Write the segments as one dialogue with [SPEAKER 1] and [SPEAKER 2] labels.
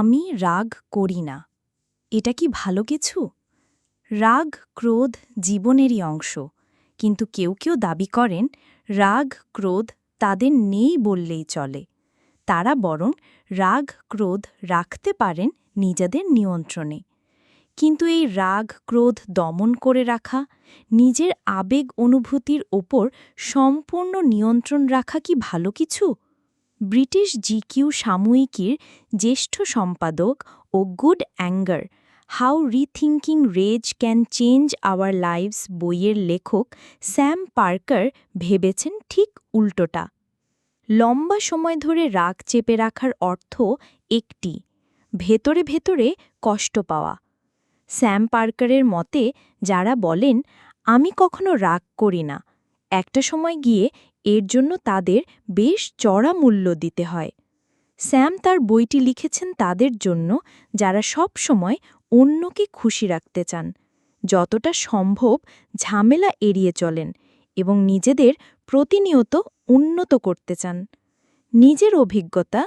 [SPEAKER 1] আমি রাগ করি না। এটা কি ভালো কিছু? রাগ ক্রোধ জীবনেরই অংশ। কিন্তু কেউ কেউ দাবি করেন, রাগ ক্রোধ তাদের নেই বললেই চলে। তারা বরং রাগ ক্রোধ রাখতে পারেন নিজেদের নিয়ন্ত্রণে। কিন্তু এই রাগ ক্রোধ দমন করে রাখা, নিজের আবেগ অনুভূতির ওপর সম্পূর্ণ নিয়ন্ত্রণ রাখা কি ভালো কিছু? ব্রিটিশ জিকিউ সাময়িকীর জ্যেষ্ঠ সম্পাদক ও good anger, how rethinking rage can change our lives বইয়ের লেখক স্যাম পার্কার ভেবেছেন ঠিক উল্টোটা। লম্বা সময় ধরে রাগ চেপে রাখার অর্থ একটি, ভেতরে ভেতরে কষ্ট পাওয়া। স্যাম পার্কারের মতে, যারা বলেন, আমি কখনো রাগ করি না। একটা সময় গিয়ে এর জন্য তাদের বেশ চড়া মূল্য দিতে হয়। স্যাম তার বইটি লিখেছেন তাদের জন্য, যারা সব সময় অন্যকে খুশি রাখতে চান। যতটা সম্ভব ঝামেলা এড়িয়ে চলেন এবং নিজেদের প্রতিনিয়ত উন্নত করতে চান। নিজের অভিজ্ঞতা,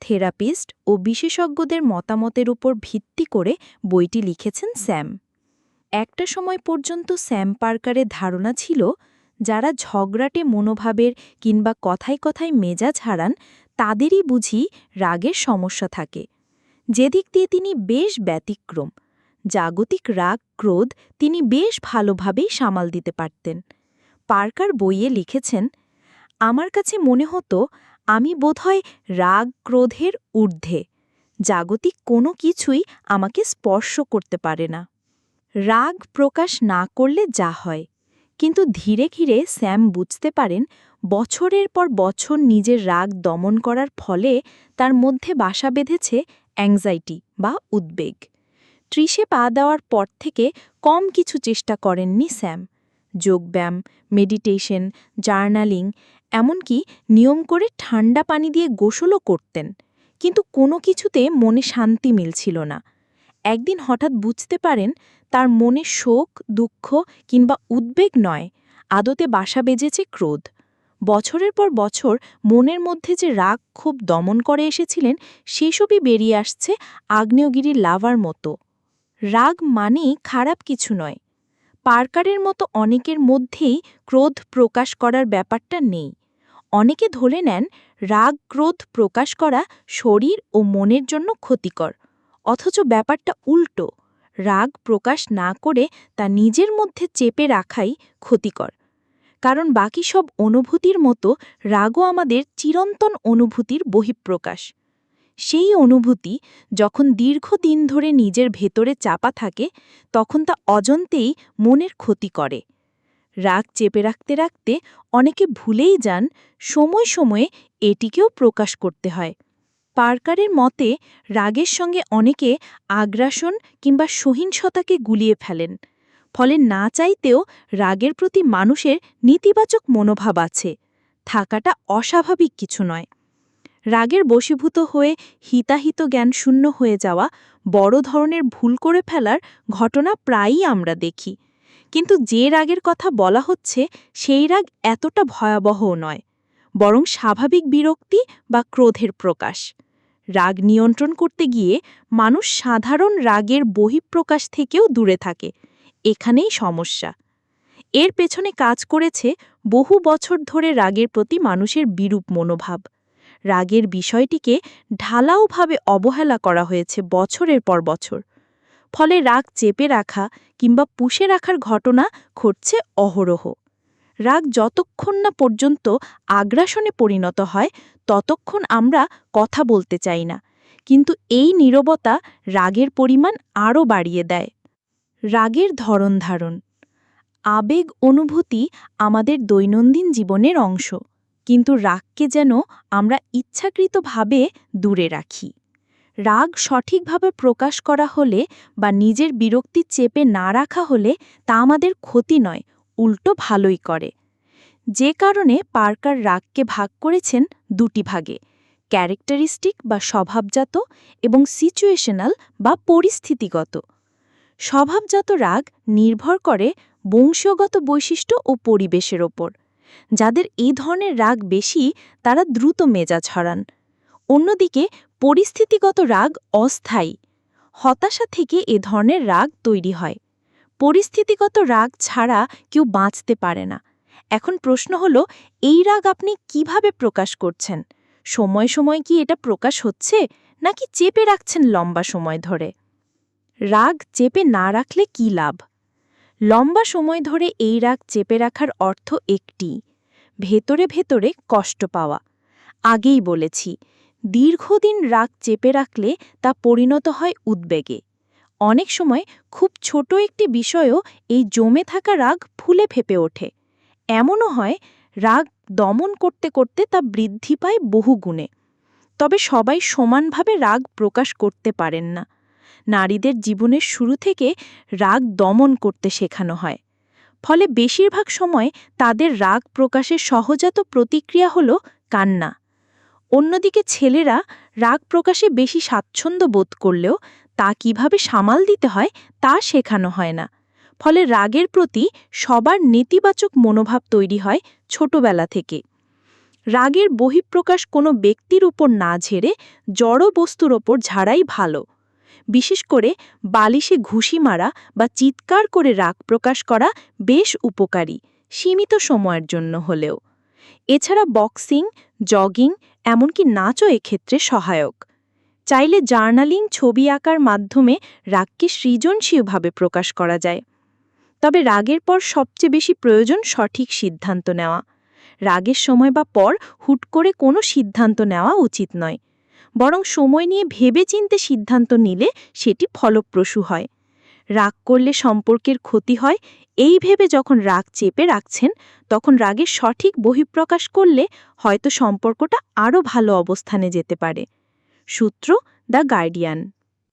[SPEAKER 1] থেরাপিস্ট ও বিশেষজ্ঞদের মতামতের উপর ভিত্তি করে বইটি লিখেছেন স্যাম। একটা সময় পর্যন্ত স্যাম পার্কারের ধারণা ছিল যারা ঝগড়াটে মনোভাবের কিংবা কথায় কথায় মেজাজ হারান, তাদেরই বুঝি রাগের সমস্যা থাকে। যেদিক দিয়ে তিনি বেশ ব্যতিক্রম, জাগতিক রাগ ক্রোধ তিনি বেশ ভালোভাবেই সামাল দিতে পারতেন। পার্কার বইয়ে লিখেছেন, আমার কাছে মনে হতো আমি বোধহয় রাগ ক্রোধের ঊর্ধ্বে, জাগতিক কোনো কিছুই আমাকে স্পর্শ করতে পারে না। রাগ প্রকাশ না করলে যা হয়। কিন্তু ধীরে ধীরে স্যাম বুঝতে পারেন, বছরের পর বছর নিজের রাগ দমন করার ফলে তার মধ্যে বাসা বেঁধেছে অ্যাংজাইটি বা উদ্বেগ। ত্রিশে পা দেওয়ার পর থেকে কম কিছু চেষ্টা করেননি স্যাম। যোগব্যায়াম মেডিটেশন জার্নালিং এমনকি নিয়ম করে ঠান্ডা পানি দিয়ে গোসলও করতেন। কিন্তু কোনো কিছুতে মনে শান্তি মিলছিল না। একদিন হঠাৎ বুঝতে পারেন, তার মনে শোক, দুঃখ কিংবা উদ্বেগ নয়, আদতে বাসা বেজেছে ক্রোধ। বছরের পর বছর মনের মধ্যে যে রাগ খুব দমন করে এসেছিলেন, সেসবই বেরিয়ে আসছে আগ্নেয়গিরির লাভার মতো। রাগ মানেই খারাপ কিছু নয়। পার্কারের মতো অনেকের মধ্যেই ক্রোধ প্রকাশ করার ব্যাপারটা নেই। অনেকে ধরে নেন, রাগ ক্রোধ প্রকাশ করা শরীর ও মনের জন্য ক্ষতিকর। অথচ ব্যাপারটা উল্টো। রাগ প্রকাশ না করে তা নিজের মধ্যে চেপে রাখাই ক্ষতিকর। কারণ বাকি সব অনুভূতির মতো রাগও আমাদের চিরন্তন অনুভূতির বহিঃপ্রকাশ। সেই অনুভূতি যখন দীর্ঘদিন ধরে নিজের ভেতরে চাপা থাকে, তখন তা অজন্তেই মনের ক্ষতি করে। রাগ চেপে রাখতে রাখতে অনেকে ভুলেই যান, সময় সময়ে এটিকেও প্রকাশ করতে হয়। পার্কারের মতে, রাগের সঙ্গে অনেকে আগ্রাসন কিংবা সহিংসতাকে গুলিয়ে ফেলেন। ফলে না চাইতেও রাগের প্রতি মানুষের নেতিবাচক মনোভাব আছে। থাকাটা অস্বাভাবিক কিছু নয়। রাগের বশীভূত হয়ে হিতাহিত জ্ঞান শূন্য হয়ে যাওয়া, বড় ধরনের ভুল করে ফেলার ঘটনা প্রায়ই আমরা দেখি। কিন্তু যে রাগের কথা বলা হচ্ছে, সেই রাগ এতটা ভয়াবহও নয়। বরং স্বাভাবিক বিরক্তি বা ক্রোধের প্রকাশ। রাগ নিয়ন্ত্রণ করতে গিয়ে মানুষ সাধারণ রাগের বহিঃপ্রকাশ থেকেও দূরে থাকে। এখানেই সমস্যা। এর পেছনে কাজ করেছে বহু বছর ধরে রাগের প্রতি মানুষের বিরূপ মনোভাব। রাগের বিষয়টিকে ঢালাওভাবে অবহেলা করা হয়েছে বছরের পর বছর। ফলে রাগ চেপে রাখা কিংবা পুষে রাখার ঘটনা ঘটছে অহরহ। রাগ যতক্ষণ না পর্যন্ত আগ্রাসনে পরিণত হয়, ততক্ষণ আমরা কথা বলতে চাই না। কিন্তু এই নীরবতা রাগের পরিমাণ আরও বাড়িয়ে দেয়। রাগের ধরন ধারণ। আবেগ অনুভূতি আমাদের দৈনন্দিন জীবনের অংশ। কিন্তু রাগকে যেন আমরা ইচ্ছাকৃতভাবে দূরে রাখি। রাগ সঠিকভাবে প্রকাশ করা হলে বা নিজের বিরক্তি চেপে না রাখা হলে তা আমাদের ক্ষতি নয় উল্টো ভালোই করে। যে কারণে পার্কার রাগকে ভাগ করেছেন দুটি ভাগে, ক্যারেক্টারিস্টিক বা স্বভাবজাত এবং সিচুয়েশনাল বা পরিস্থিতিগত। স্বভাবজাত রাগ নির্ভর করে বংশগত বৈশিষ্ট্য ও পরিবেশের ওপর। যাদের এই ধরনের রাগ বেশি, তারা দ্রুত মেজাজ হারান। অন্যদিকে, পরিস্থিতিগত রাগ অস্থায়ী। হতাশা থেকে এ ধরনের রাগ তৈরি হয়। পরিস্থিতিগত রাগ ছাড়া কেউ বাঁচতে পারে না। এখন প্রশ্ন হলো, এই রাগ আপনি কীভাবে প্রকাশ করছেন? সময় সময় কি এটা প্রকাশ হচ্ছে, নাকি চেপে রাখছেন লম্বা সময় ধরে? রাগ চেপে না রাখলে কি লাভ? লম্বা সময় ধরে এই রাগ চেপে রাখার অর্থ একটি, ভেতরে ভেতরে কষ্ট পাওয়া। আগেই বলেছি, দীর্ঘদিন রাগ চেপে রাখলে তা পরিণত হয় উদ্বেগে। অনেক সময় খুব ছোট একটি বিষয়ও এই জমে থাকা রাগ ফুলে ফেপে ওঠে। এমনও হয়, রাগ দমন করতে করতে তা বৃদ্ধি পায় বহু গুণে তবে সবাই সমানভাবে রাগ প্রকাশ করতে পারেন না। নারীদের জীবনের শুরু থেকে রাগ দমন করতে শেখানো হয়। ফলে বেশিরভাগ সময় তাদের রাগ প্রকাশের সহজাত প্রতিক্রিয়া হল কান্না। অন্যদিকে ছেলেরা রাগ প্রকাশে বেশি স্বাচ্ছন্দ্য বোধ করলেও তা কীভাবে সামাল দিতে হয় তা শেখানো হয় না। ফলে রাগের প্রতি সবার নেতিবাচক মনোভাব তৈরি হয় ছোটবেলা থেকে। রাগের বহিঃপ্রকাশ কোনো ব্যক্তির উপর না ঝেড়ে জড় বস্তুর ওপর ঝাড়াই ভালো। বিশেষ করে বালিশে ঘুষি মারা বা চিৎকার করে রাগ প্রকাশ করা বেশ উপকারী, সীমিত সময়ের জন্য হলেও। এছাড়া বক্সিং, জগিং, এমনকি নাচও এক্ষেত্রে সহায়ক। চাইলে জার্নালিং ছবি আঁকার মাধ্যমে রাগকে সৃজনশীলভাবে প্রকাশ করা যায়। তবে রাগের পর সবচেয়ে বেশি প্রয়োজন সঠিক সিদ্ধান্ত নেওয়া। রাগের সময় বা পর হুট করে কোনো সিদ্ধান্ত নেওয়া উচিত নয়। বরং সময় নিয়ে ভেবেচিন্তে সিদ্ধান্ত নিলে সেটি ফলপ্রসূ হয়। রাগ করলে সম্পর্কের ক্ষতি হয়। এই ভেবে যখন রাগ চেপে রাখছেন, তখন রাগের সঠিক বহিঃপ্রকাশ করলে হয়তো সম্পর্কটা আরও ভালো অবস্থানে যেতে পারে। সূত্র দ্য গার্ডিয়ান।